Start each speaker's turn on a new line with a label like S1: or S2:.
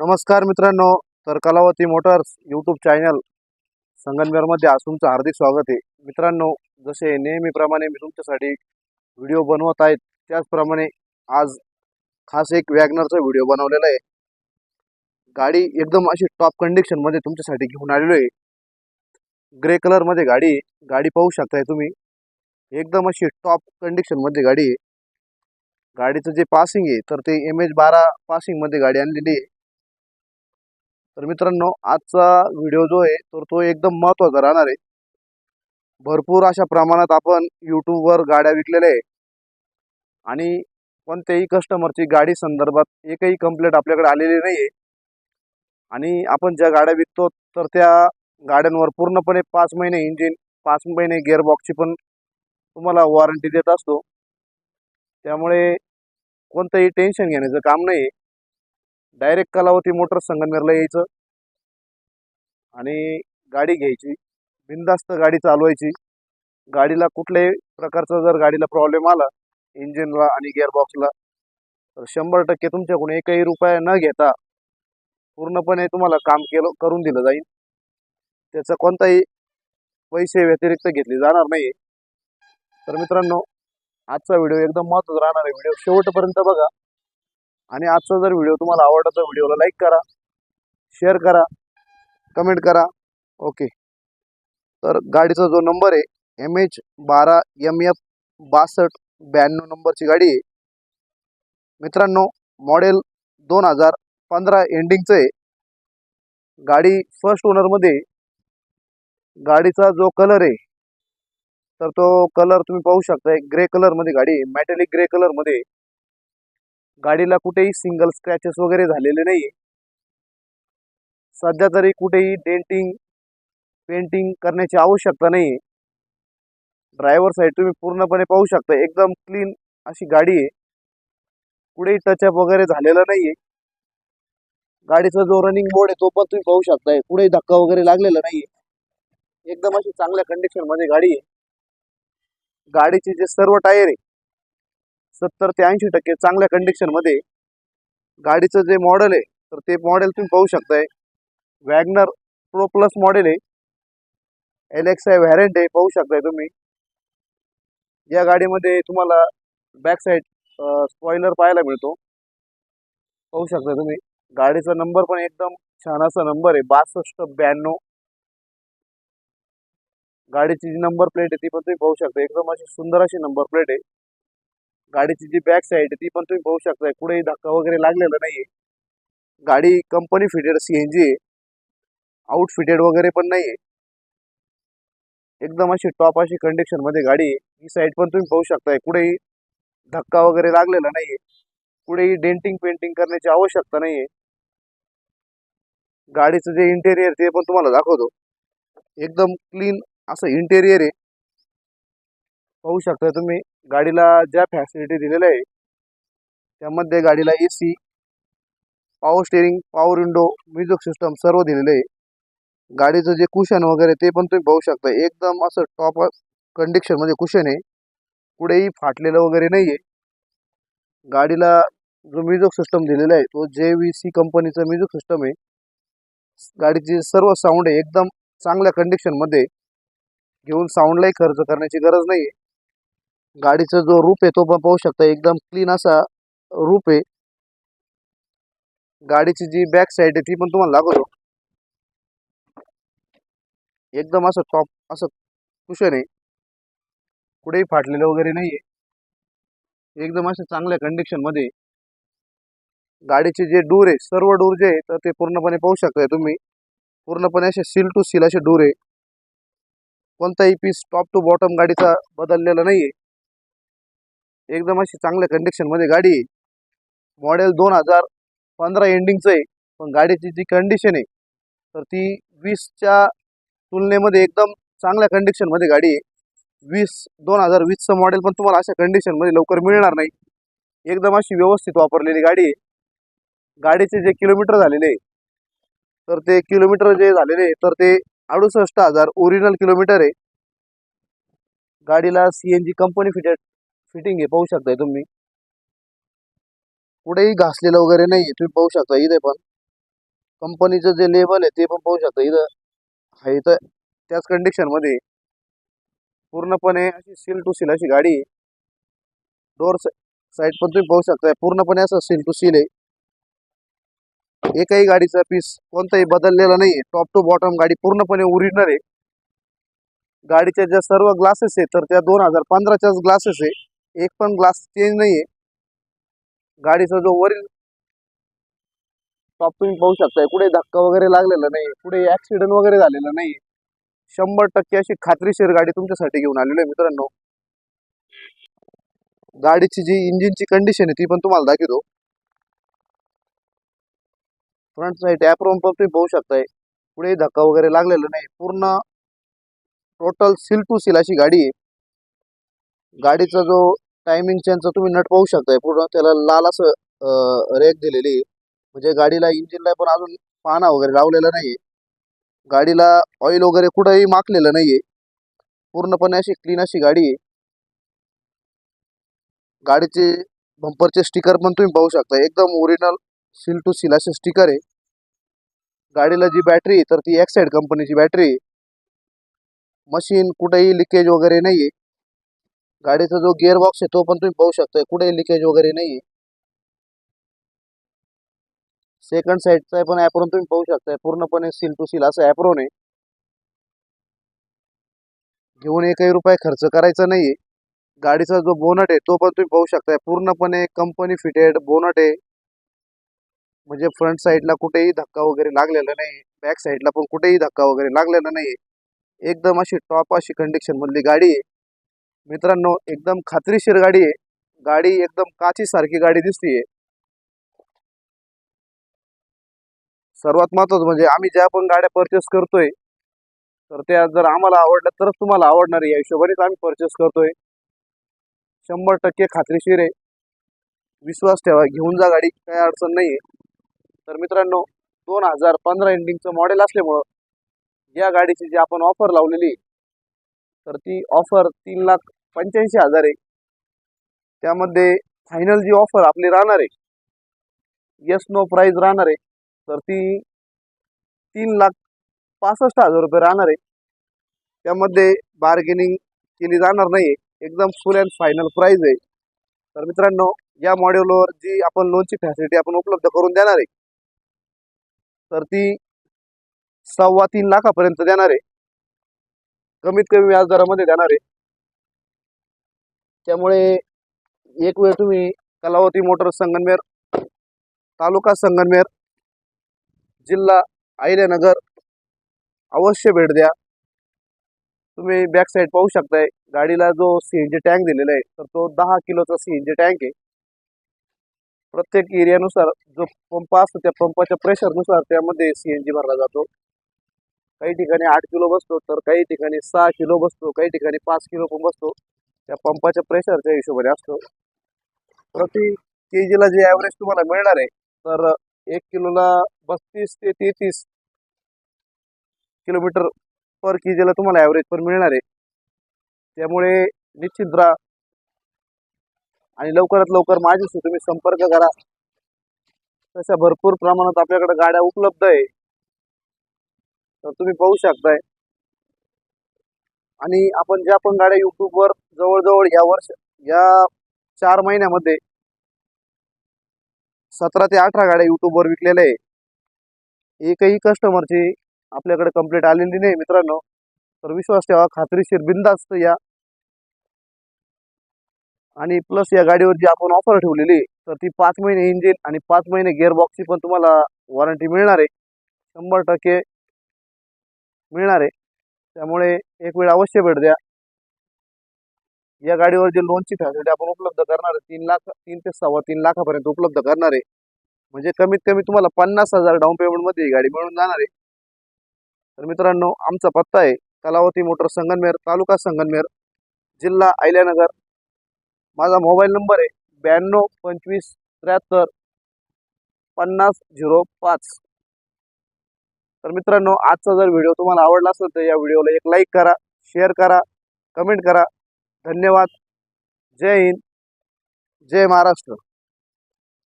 S1: नमस्कार मित्रांनो तर कलावती मोटर्स यूट्यूब चॅनल संगमनेरमध्ये आज तुमचं हार्दिक स्वागत आहे. मित्रांनो जसे नेहमीप्रमाणे मी तुमच्यासाठी व्हिडिओ बनवत आहेत त्याचप्रमाणे आज खास एक वॅगनरचा व्हिडिओ बनवलेला आहे. गाडी एकदम अशी टॉप कंडिशनमध्ये तुमच्यासाठी घेऊन आलेलो आहे. ग्रे कलरमध्ये गाडी आहे. गाडी पाहू शकताय तुम्ही. एकदम अशी टॉप कंडिशनमध्ये गाडी आहे. गाडीचं जे पासिंग आहे तर ते एम एच बारा पासिंगमध्ये गाडी आणलेली आहे. तर मित्रांनो आजचा व्हिडिओ जो आहे तर तो एकदम महत्त्वाचा राहणार आहे. भरपूर अशा प्रमाणात आपण यूट्यूबवर गाड्या विकलेल्या आहे आणि कोणत्याही कस्टमरची गाडी संदर्भात एकही कंप्लेंट आपल्याकडे आलेली नाही आहे आणि आपण ज्या गाड्या विकतो तर त्या गाड्यांवर पूर्णपणे पाच महिने इंजिन पाच महिने गिअरबॉक्सची पण तुम्हाला वॉरंटी देत असतो. त्यामुळे कोणतंही टेन्शन घेण्याचं काम नाही आहे डायरेक्ट कलावती मोटर संगमनेरला यायचं. आणि गाडी घ्यायची. बिंदास्त गाडी चालवायची. गाडीला कुठल्याही प्रकारचा जर गाडीला प्रॉब्लेम आला इंजिनला आणि गिअरबॉक्सला तर शंभर टक्के तुमच्याकडून एकही रुपया न घेता पूर्णपणे तुम्हाला काम केलं करून दिलं जाईल. त्याचा कोणताही पैसे व्यतिरिक्त घेतले जाणार नाही तर मित्रांनो आजचा व्हिडिओ एकदम महत्त्वाचा राहणार आहे. व्हिडिओ शेवटपर्यंत बघा. आणि आजचा जर व्हिडिओ तुम्हाला आवडला तर व्हिडिओला लाईक करा शेअर करा कमेंट करा. ओके तर गाडीचा जो नंबर आहे एम एच बारा एम एफ बासष्ट ब्याण्णव नंबरची गाडी आहे. मित्रांनो मॉडेल दोन हजार पंधरा एंडिंगचं आहे. गाडी फर्स्ट ओनरमध्ये गाडीचा जो कलर आहे तर तो कलर तुम्ही पाहू शकताय ग्रे कलरमध्ये गाडी आहे. मॅटेलिक ग्रे कलरमध्ये गाडीला कुठेही सिंगल स्क्रॅचेस वगैरे झालेले नाही सध्या तरी कुठेही डेंटिंग पेंटिंग करण्याची आवश्यकता नाही ड्रायव्हर साईड तुम्ही पूर्णपणे पाहू शकता एकदम क्लीन अशी गाडी आहे. कुठेही टचअप वगैरे झालेला नाही गाडीचा जो रनिंग बोर्ड आहे तो पण तुम्ही पाहू शकताय. कुठेही धक्का वगैरे लागलेला नाही एकदम अशी चांगल्या कंडिशनमध्ये गाडी आहे. गाडीचे जे सर्व टायर आहे सत्तर ते ऐंशी टक्के चांगल्या कंडिशनमध्ये गाडीचं जे मॉडेल आहे तर ते मॉडेल तुम्ही पाहू शकताय. वॅगनर प्रो प्लस मॉडेल आहे. एलेक्सा आहे व्हॅरेंट आहे पाहू शकताय तुम्ही. या गाडीमध्ये तुम्हाला बॅक साईड स्पॉइलर पाहायला मिळतो. पाहू शकता तुम्ही. गाडीचा नंबर पण एकदम छान असा नंबर आहे बासष्ट ब्याण्णव. गाडीची जी नंबर प्लेट आहे ती पण तुम्ही पाहू शकता एकदम अशी सुंदर अशी नंबर प्लेट आहे. गाडीची जी बॅक साईड आहे ती पण तुम्ही पाहू शकताय. कुठेही धक्का वगैरे लागलेला नाहीये. गाडी company fitted C N G आहे. आउट फिटेड वगैरे पण नाहीये. एकदम अशी टॉप अशी कंडिशनमध्ये गाडी आहे. ही साईड पण तुम्ही पाहू शकताय. कुठेही धक्का वगैरे लागलेला नाहीये. कुठेही डेंटिंग पेंटिंग करण्याची आवश्यकता नाहीये. गाडीचं जे इंटेरियर ते पण तुम्हाला दाखवतो. एकदम क्लीन असं इंटेरियर आहे. पाहू शकता तुम्ही. गाडीला ज्या फॅसिलिटी दिलेल्या आहे त्यामध्ये गाडीला A C power steering power window music system सर्व दिलेलं आहे गाडीचं जे कुशन वगैरे ते पण तुम्ही पाहू शकता. एकदम असं टॉप कंडिशनमध्ये कुशन आहे. कुठेही फाटलेलं वगैरे नाही आहे गाडीला जो म्युझिक सिस्टम दिलेला आहे तो जे व्ही सी कंपनीचा म्युझिक सिस्टम आहे. गाडीची सर्व साऊंड आहे. एकदम चांगल्या कंडिशनमध्ये घेऊन साऊंडलाही खर्च करण्याची गरज नाही आहे गाडीचा जो रूप आहे तो पण पाहू शकता. एकदम क्लीन असा रूप आहे. गाडीची जी बॅक साईड आहे ती पण तुम्हाला लागतो हो. एकदम असं टॉप असं कुशन आहे. कुठेही फाटलेलं वगैरे नाहीये. एकदम असं चांगल्या कंडिशनमध्ये. गाडीचे जे डूर आहे सर्व डूर जे आहे तर ते पूर्णपणे पाहू शकताय तुम्ही. पूर्णपणे असे सील टू सील असे डूर आहे. कोणताही पीस टॉप टू बॉटम गाडीचा बदललेला नाहीये. एकदम अशी चांगल्या कंडिशनमध्ये गाडी आहे. मॉडेल दोन हजार पंधरा एंडिंगचं आहे. पण गाडीची जी कंडिशन आहे तर ती वीसच्या तुलनेमध्ये एकदम चांगल्या कंडिशनमध्ये गाडी आहे. वीस दोन हजार वीसचं मॉडेल पण तुम्हाला अशा कंडिशनमध्ये लवकर मिळणार नाही. एकदम अशी व्यवस्थित वापरलेली गाडी आहे. गाडीचे जे किलोमीटर झालेले आहे तर ते किलोमीटर जे झालेले तर ते अडुसष्ट हजार ओरिजिनल किलोमीटर आहे. गाडीला C N G company fitted fitting आहे पाहू शकताय तुम्ही. कुठेही घासलेलं वगैरे नाही तुम्ही पाहू शकता इथे पण. कंपनीचं जे लेबल आहे ते पण पाहू शकता इथं. आहे इथं त्याच कंडिशनमध्ये पूर्णपणे अशी सील टू सील अशी गाडी आहे. डोर साईड पण तुम्ही पाहू शकता पूर्णपणे असं सील टू सील आहे. एकही गाडीचा पीस कोणताही बदललेला नाही टॉप टू बॉटम गाडी पूर्णपणे ओरिजिनल आहे. गाडीच्या ज्या सर्व ग्लासेस आहेत तर त्या दोन हजार पंधराच्याच ग्लासेस आहे. एक पण ग्लास चेंज नाही आहे गाडीचा जो वरील टॉप तुम्ही पाहू शकताय. कुठे धक्का वगैरे लागलेला नाही कुठे ऍक्सिडेंट वगैरे झालेला नाही शंभर टक्के अशी खात्रीशीर गाडी तुमच्यासाठी घेऊन आलेली आहे मित्रांनो. गाडीची जी इंजिनची कंडिशन आहे ती पण तुम्हाला दाखवतो. फ्रंट साईड ॲप्रोन पण तुम्ही पाहू शकताय. कुठेही धक्का वगैरे लागलेला नाही. पूर्ण टोटल सील टू सील अशी गाडी आहे. गाडीचा जो टायमिंग चेनचा तुम्ही नट पाहू शकताय. पूर्ण त्याला लाल असं रेक दिलेली आहे. म्हणजे गाडीला इंजिनला पण अजून पाना वगैरे लावलेला नाहीये. गाडीला ऑइल वगैरे कुठेही माकलेलं नाहीये. पूर्णपणे अशी क्लीन अशी गाडी आहे. गाडीचे बंपरचे स्टिकर पण तुम्ही पाहू शकता. एकदम ओरिजिनल सील टू सील असे स्टिकर आहे. गाडीला जी बॅटरी तर ती एक्साईड कंपनीची बॅटरी आहे. मशीन कुठेही लिकेज वगैरे नाहीये. गाडीचा जो गिअर बॉक्स आहे तो पण तुम्ही पाहू शकता कुठेही लिकेज वगैरे नाहीये. सेकंड साईडचा पण ॲप्रोन तुम्ही पाहू शकताय. पूर्णपणे सील टू सील असं ॲप्रोन आहे. घेऊन एकही रुपये खर्च करायचा नाहीये. गाडीचा जो बोनट आहे तो पण तुम्ही पाहू शकताय. पूर्णपणे कंपनी फिटेड बोनट आहे. म्हणजे फ्रंट साईडला कुठेही धक्का वगैरे लागलेला नाही बॅक साईडला पण कुठेही धक्का वगैरे लागलेला नाही एकदम अशी टॉप अशी कंडिशन मधली गाडी आहे. मित्रांनो एकदम खात्रीशीर गाडी आहे. गाडी एकदम काची सारखी गाडी दिसतीये. सर्वात महत्वाचं म्हणजे आम्ही ज्या पण गाड्या परचेस करतोय तर त्या जर आम्हाला आवडल्या तरच तुम्हाला आवडणार आहे. या हिशोबानेच आम्ही परचेस करतोय. शंभर टक्के खात्रीशीर आहे. विश्वास ठेवा घेऊन जा गाडी. काय अडचण नाही तर मित्रांनो दोन हजार पंधरा एंडिंगचं मॉडेल असल्यामुळं या गाडीची जी आपण ऑफर लावलेली आहे, तर ती ऑफर तीन लाख पंच्याऐंशी हजार आहे. त्यामध्ये फायनल जी ऑफर आपली राहणार आहे. यस नो प्राईज राहणार आहे. तर ती तीन लाख पासष्ट हजार रुपये राहणार आहे. त्यामध्ये बार्गेनिंग केली जाणार नाही आहे एकदम फुल अँड फायनल प्राईज आहे. तर मित्रांनो या मॉडेलवर जी आपण लोनची फॅसिलिटी आपण उपलब्ध करून देणार आहे तर ती सव्वा तीन लाखापर्यंत देणार आहे. कमीत कमी व्याजदरामध्ये देणार आहे. त्यामुळे एक वेळ तुम्ही कलावती मोटर संगनमेर तालुका संगनमेर जिल्हा अहिल्यानगर अवश्य भेट द्या. तुम्ही बॅक साईड पाहू शकताय. गाडीला जो सीएनजी टँक दिलेला आहे तर तो दहा किलोचा सीएनजी टँक आहे. प्रत्येक एरियानुसार जो पंप असतो त्या पंपाच्या प्रेशरनुसार त्यामध्ये सीएनजी भरला जातो. काही ठिकाणी आठ किलो बसतो तर काही ठिकाणी सहा किलो बसतो काही ठिकाणी पाच किलो पण बसतो. त्या पंपाच्या प्रेशरच्या हिशोबाने असतो. प्रति के जीला जे ॲव्हरेज तुम्हाला मिळणार आहे तर एक किलोला बत्तीस ते तेहतीस किलोमीटर पर के जीला तुम्हाला ॲव्हरेज पण मिळणार आहे. त्यामुळे निश्चित राहा. आणि लवकरात लवकर माझ्याशी तुम्ही संपर्क करा. तशा भरपूर प्रमाणात आपल्याकडे गाड्या उपलब्ध आहे. तर तुम्ही पाहू शकताय. आणि आपण ज्या पण गाड्या युट्यूबवर जवळजवळ या वर्ष या चार महिन्यामध्ये सतरा ते अठरा गाड्या युट्यूबवर विकलेल्या आहे. एकही कस्टमरची आपल्याकडे कंप्लेंट आलेली नाही मित्रांनो. तर विश्वास ठेवा खात्रीशीर बिंदास्त या. आणि प्लस या गाडीवर जी आपण ऑफर ठेवलेली तर ती पाच महिने इंजिन आणि पाच महिने गिअरबॉक्सची पण तुम्हाला वॉरंटी मिळणार आहे. शंभर टक्के मिळणार आहे. त्यामुळे एक वेळ अवश्य भेट द्या. या गाडीवर जे लोनची फॅसिलिटी आपण उपलब्ध करणार आहे तीन लाख तीन ते सव्वा तीन लाखापर्यंत उपलब्ध करणार आहे. म्हणजे कमीत कमी तुम्हाला पन्नास हजार डाऊन पेमेंटमध्ये ही गाडी मिळून जाणार आहे. तर मित्रांनो आमचा पत्ता आहे कलावती मोटर संगनमेर तालुका संगनमेर जिल्हा आयल्यानगर माझा मोबाईल नंबर आहे ब्याण्णव पंचवीस त्र्याहत्तर पन्नास झिरो पाच. तर मित्रांनो आजचा जर व्हिडिओ तुम्हाला आवडला असेल तर या व्हिडिओला एक लाईक करा शेअर करा कमेंट करा. धन्यवाद. जय हिंद. जय महाराष्ट्र.